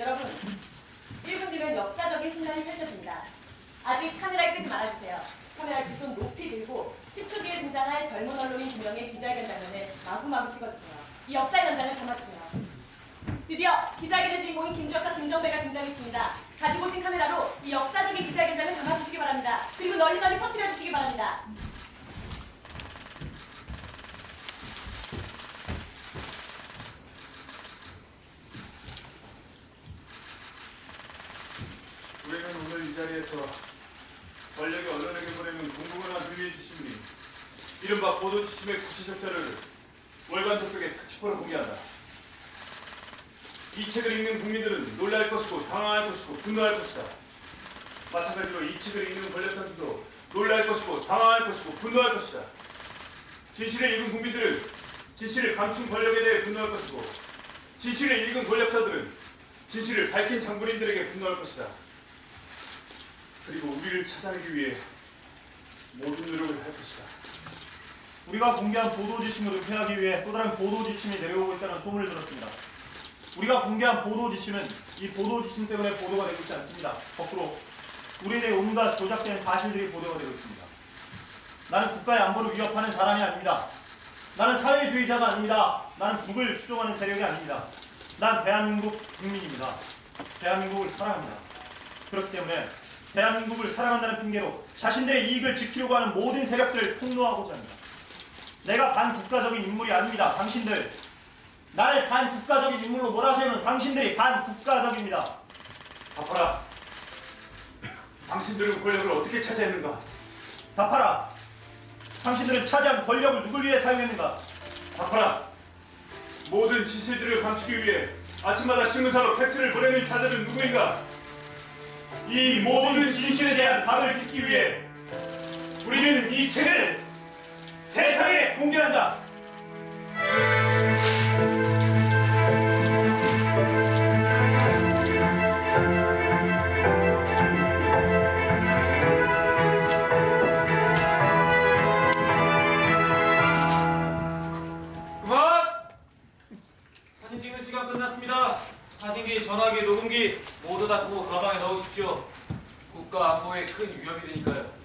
여러분, 1분 뒤면 역사적인 순간이 펼쳐집니다. 아직 카메라를 끄지 말아주세요. 카메라 두 손 높이 들고 10초 뒤에 등장할 젊은 언론인 두 명의 기자회견 장면을 마구마구 찍어주세요. 이 역사의 현장을 담아주세요. 드디어 기자회견의 주인공인 김주혁과 김정배가 등장했습니다. 가지고 오신 카메라로 이 역사적인 기자회견장을 담아주시기 바랍니다. 그리고 널리 널리 퍼뜨려 주시기 바랍니다. 우리는 오늘 이 자리에서 권력이 언론에게 보내는 공공연한 주의 지침인 이른바 보도 지침의 구체적자를 월간 독백의 특집으로 공개한다. 이 책을 읽는 국민들은 놀랄 것이고 당황할 것이고 분노할 것이다. 마찬가지로 이 책을 읽는 권력자들도 놀랄 것이고 당황할 것이고 분노할 것이다. 진실을 읽은 국민들은 진실을 감춘 권력에 대해 분노할 것이고 진실을 읽은 권력자들은 진실을 밝힌 장군인들에게 분노할 것이다. 그리고 우리를 찾아내기 위해 모든 노력을 할 것이다. 우리가 공개한 보도 지침을 은폐하기 위해 또 다른 보도 지침이 내려오고 있다는 소문을 들었습니다. 우리가 공개한 보도 지침은 이 보도 지침 때문에 보도가 되고 있지 않습니다. 거꾸로 우리에 대해 온갖 조작된 사실들이 보도가 되고 있습니다. 나는 국가의 안보를 위협하는 사람이 아닙니다. 나는 사회주의자가 아닙니다. 나는 북을 추종하는 세력이 아닙니다. 난 대한민국 국민입니다. 대한민국을 사랑합니다. 그렇기 때문에 대한민국을 사랑한다는 핑계로 자신들의 이익을 지키려고 하는 모든 세력들을 폭로하고자 합니다. 내가 반국가적인 인물이 아닙니다. 당신들. 나를 반국가적인 인물로 몰아세우는 당신들이 반국가적입니다. 아파라. 당신들은 권력을 어떻게 차지했는가? 답하라. 당신들은 차지한 권력을 누굴 위해 사용했는가? 아파라. 모든 진실들을 감추기 위해 아침마다 신문사로 팩스를 보내는 자들은 누구인가? 이 모든 진실에 대한 답을 듣기 위해 우리는 이 책을 세상에 공개한다. 그만! 사진 찍는 시간 끝났습니다. 사진기, 전화기, 녹음기 모두 다 끄고 가방에 넣으십시오. 국가 안보에 큰 위협이 되니까요.